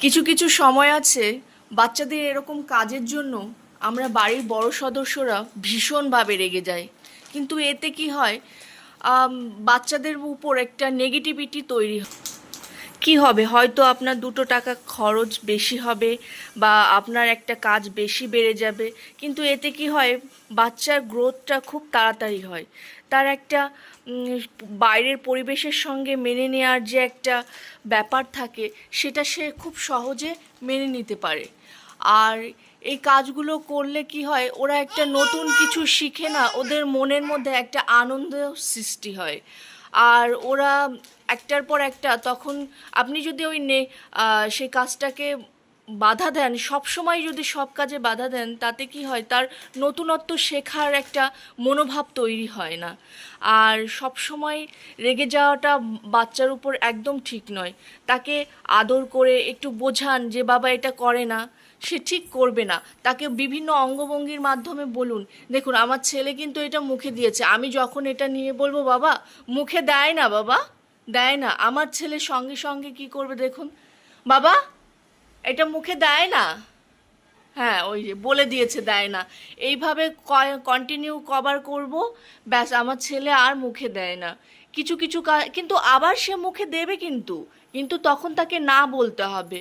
কিছু কিছু সময় আছে বাচ্চাদের এরকম কাজের জন্য আমরা বাড়ির বড় সদস্যরা ভীষণভাবে রেগে যাই। কিন্তু এতে কি হয়? বাচ্চাদের উপর একটা নেগেটিভিটি তৈরি হয়। কি হবে? হয়তো আপনার দুটো টাকা খরচ বেশি হবে বা আপনার একটা কাজ বেশি বেড়ে যাবে। কিন্তু এতে কি হয়? বাচ্চার গ্রোথটা খুব তাড়াতাড়ি হয়। তার একটা বাইরের পরিবেশের সঙ্গে মেনে নেওয়ার যে একটা ব্যাপার থাকে, সেটা সে খুব সহজে মেনে নিতে পারে। আর এই কাজগুলো করলে কি হয়? ওরা একটা নতুন কিছু শিখে না, ওদের মনের মধ্যে একটা আনন্দ সৃষ্টি হয়। আর ওরা একটার পর একটা তখন আপনি যদি ওই নে সেই কাজটাকে বাধা দেন সব সময় যদি সব কাজে বাধা দেন, তাতে কি হয়? তার নতুনত্ব শেখার একটা মনোভাব তৈরি হয় না। আর সব সময় রেগে যাওয়াটা বাচ্চার উপর একদম ঠিক নয়। তাকে আদর করে একটু বোঝান যে, বাবা, এটা করে না। সে ঠিক করবে না। তাকে বিভিন্ন অঙ্গভঙ্গির মাধ্যমে বলুন, দেখুন, আমার ছেলে কিন্তু এটা মুখে দিয়েছে। আমি যখন এটা নিয়ে বলব, বাবা, মুখে দেয় না, বাবা, দেয় না। আমার ছেলে সঙ্গে সঙ্গে কি করবে দেখুন? বাবা এটা মুখে দেয় না। হ্যাঁ ওই যে বলে দিয়েছে দেয় না। এইভাবে কন্টিনিউ কভার করব, ব্যাস আমার ছেলে আর মুখে দেয় না। কিছু কিছু কিন্তু আবার সে মুখে দেবে কিন্তু। কিন্তু তখন তাকে না বলতে হবে।